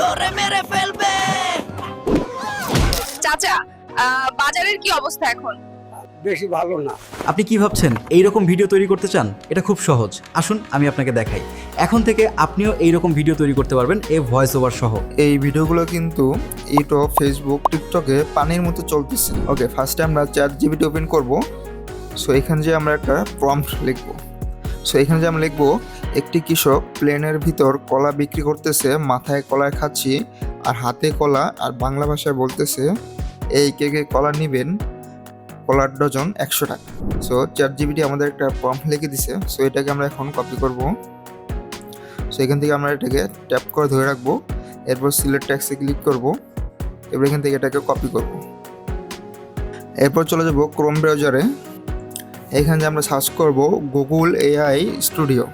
ধরে মেরে ফেলবে। চাচা আহ, বাজারের কি অবস্থা এখন? বেশি ভালো না। আপনি কি ভাবছেন? এই রকম ভিডিও তৈরি করতে চান? এটা খুব সহজ। আসুন আমি আপনাকে দেখাই। এখন থেকে আপনিও এই রকম ভিডিও তৈরি করতে পারবেন এই ভয়েস ওভার সহ। এই ভিডিওগুলো কিন্তু ইউটিউব ফেসবুক টিকটকে পানির মতো চলতেছে। ওকে ফার্স্টে আমরা চ্যাট জিবিটি ওপেন করব। সো এখানে যে আমরা একটা প্রম্পট লিখব। সো এখানে যে আমরা লিখব, একটি কৃষক প্লেনের ভিতর কলা বিক্রি করতেছে, মাথায় কলায় খাচ্ছি আর হাতে কলা আর বাংলা ভাষায় বলতেছে, এই কে কে কলা নেবেন? কলার ডজন একশো টাকা। সো চ্যাট জিবিটি আমাদের একটা প্রম্পট লিখে দিছে, সো এটাকে আমরা এখন কপি করব। সো এখান থেকে আমরা এটাকে ট্যাপ করে ধরে রাখব, এরপর সিলেক্ট ট্যাক্সে ক্লিক করব এবার এখান থেকে এটাকে কপি করব। এরপর চলে যাব ক্রোম ব্রাউজারে এখানে আমরা সার্চ করব গুগল এআই স্টুডিও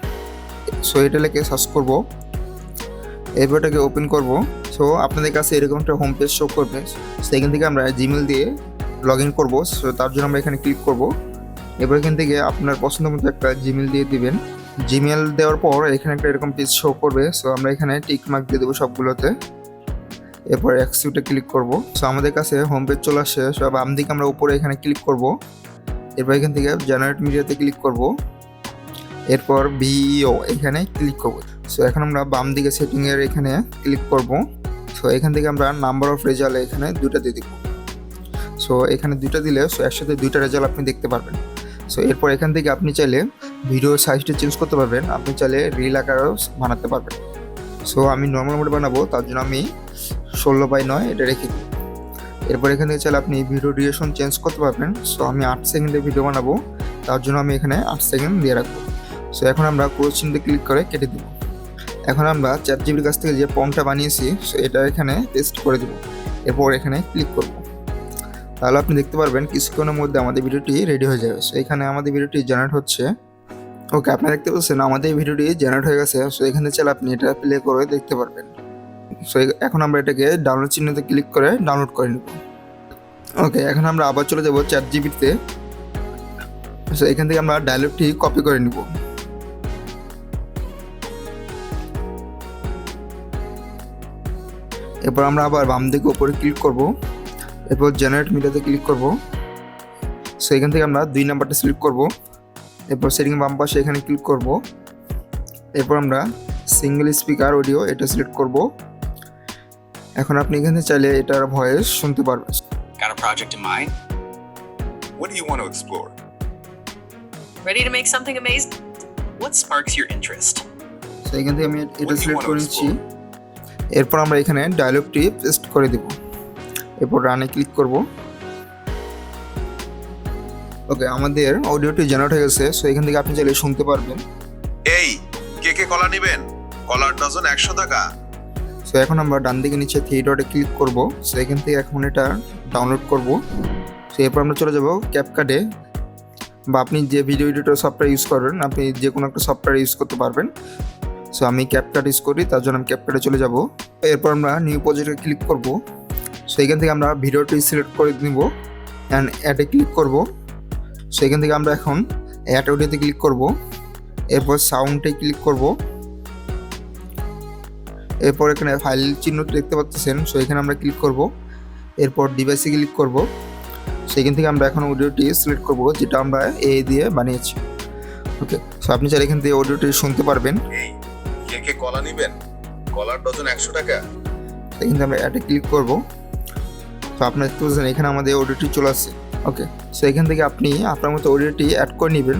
সো এটা লিখে সার্চ করব। এরপর এটাকে ওপেন করব। সো আপনাদের কাছে এরকম একটা হোম পেজ শো করবে। সেখান থেকে আমরা জিমেল দিয়ে লগ ইন করব। সো তার জন্য আমরা এখানে ক্লিক করব। এবার এখান থেকে আপনার পছন্দ মতো একটা জিমেল দিয়ে দিবেন। জিমেল দেওয়ার পর এখানে একটা এরকম পেজ শো করবে। সো আমরা এখানে টিক মার্ক দিয়ে দেবো সবগুলোতে। এরপর এক্সিউটে ক্লিক করব। সো আমাদের কাছে হোম পেজ চলে আসে সো বাম দিকে আমরা উপরে এখানে ক্লিক করব। এরপর এখান থেকে জেনারেট মিডিয়াতে ক্লিক করব। এরপর ভিইও এখানে ক্লিক করব। সো এখন আমরা বাম দিকে সেটিংয়ের এখানে ক্লিক করব। সো এখান থেকে আমরা নাম্বার অফ রেজাল্ট এখানে দুটা দিয়ে দিব। সো এখানে দুটা দিলে সো একসাথে দুইটা রেজাল্ট আপনি দেখতে পারবেন। সো এরপর এখান থেকে আপনি চাইলে ভিডিও সাইজটা চেঞ্জ করতে পারবেন। আপনি চাইলে রিল আকারও বানাতে পারবেন। সো আমি নর্মাল মোডে বানাবো, তার জন্য আমি ষোলো বাই নয় এটা রেখে দিই। এরপর এখান থেকে চাইলে আপনি ভিডিও ডিউরেশন চেঞ্জ করতে পারবেন। সো আমি আট সেকেন্ডে ভিডিও বানাবো। তার জন্য আমি এখানে আট সেকেন্ড দিয়ে রাখব। সো এখন আমরা ক্রোজ চিহ্নে ক্লিক করে কেটে দিব। এখন আমরা চার জিবির কাছ থেকে যে পমটা বানিয়েছি সো এটা এখানে পেস্ট করে দেবো। এরপর এখানে ক্লিক করব। তাহলে আপনি দেখতে পারবেন কিছুক্ষণের মধ্যে আমাদের ভিডিওটি রেডি হয়ে যাবে। সো এখানে আমাদের ভিডিওটি জেনারেট হচ্ছে। ওকে আপনারা দেখতে পাচ্ছেন আমাদের ভিডিওটি জেনারেট হয়ে গেছে। সো এখানে চাইলে আপনি এটা প্লে করে দেখতে পারবেন। সো এখন আমরা এটাকে ডাউনলোড চিহ্নতে ক্লিক করে ডাউনলোড করে নেব। ওকে এখন আমরা আবার চলে যাব চ্যাট জিবিতে সো এখান থেকে আমরা ডায়লগটি কপি করে নিব। এরপর আমরা আবার বাম দিকে উপরে ক্লিক করব। এরপর জেনারেট মিডিয়াতে ক্লিক করব। সো এখান থেকে আমরা দুই নাম্বারটা সিলেক্ট করব। এরপর সেটিং বাম পাশে এখানে ক্লিক করব। এরপর আমরা সিঙ্গেল স্পিকার অডিও এটা সিলেক্ট করব। এখন আপনি এখানে চাইলে এটার ভয়েস শুনতে পারবেন। Got a project in mind? What do you want to explore? Ready to make something amazing What sparks your interest? So এখান থেকে আমি এটা সিলেক্ট করে নিচ্ছি। এরপর আমরা এখানে ডায়লগটি পেস্ট করে দিব। এরপর রানে ক্লিক করব। ওকে আমাদের অডিওটি জেনারেট হয়ে গেছে। সো এখান থেকে আপনি চাইলে শুনতে পারবেন। এই কে কে কলা নেবেন? কলার ডজন একশো টাকা। সো এখন আমরা ডান দিকে নিচে থ্রি ডটে ক্লিক করব। সো এখান থেকে এখন এটা ডাউনলোড করব। সো এরপর আমরা চলে যাব ক্যাপকাটে বা আপনি যে ভিডিও এডিটর সফটওয়্যার ইউজ করেন, আপনি যে কোনো একটা সফটওয়্যার ইউজ করতে পারবেন। সো আমি ক্যাপকাট ইউজ করি, তার জন্য আমি ক্যাপকাটে চলে যাব। এরপর আমরা নিউ প্রজেক্টে ক্লিক করব। সো এখান থেকে আমরা ভিডিওটি সিলেক্ট করে নিব অ্যান্ড অ্যাডে ক্লিক করব। সো এখান থেকে আমরা এখন অ্যাড অডিওতে ক্লিক করব। এরপর সাউন্ডে ক্লিক করব। এরপর এখানে ফাইল চিহ্নটি দেখতে পাচ্ছেন সো এখানে আমরা ক্লিক করব। এরপর ডিভাইসে ক্লিক করব। সেখান থেকে আমরা এখন অডিওটি সিলেক্ট করব যেটা আমরা এ দিয়ে বানিয়েছি। ওকে সো আপনি চাইলে এখান থেকে অডিওটি শুনতে পারবেন। এই কে কে কলা নেবেন? কলার ডজন একশো টাকা। এখান থেকে আমরা অ্যাডে ক্লিক করব। তো আপনার দেখতে পাচ্ছেন এখানে আমাদের অডিওটি চলে আসছে। ওকে সো এখান থেকে আপনি আপনার মতো অডিওটি অ্যাড করে নেবেন।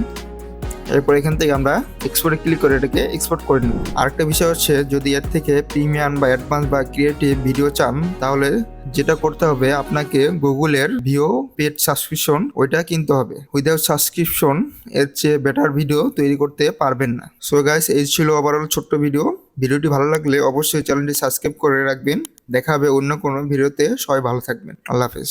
এরপর এখান থেকে আমরা এক্সপোর্টে ক্লিক করে এটাকে এক্সপোর্ট করে নেব আরেকটা বিষয় হচ্ছে, যদি এর থেকে প্রিমিয়াম বা অ্যাডভান্স বা ক্রিয়েটিভ ভিডিও চান, তাহলে যেটা করতে হবে, আপনাকে গুগলের ভিও পেড সাবস্ক্রিপশন ওইটা কিনতে হবে। উইদাউট সাবস্ক্রিপশন এর চেয়ে বেটার ভিডিও তৈরি করতে পারবেন না। সো গাইস এই ছিল ওভারঅল ছোট্ট ভিডিও ভিডিওটি ভালো লাগলে অবশ্যই চ্যানেলটি সাবস্ক্রাইব করে রাখবেন। দেখা হবে অন্য কোনো ভিডিওতে। সবাই ভালো থাকবেন। আল্লাহ হাফেজ।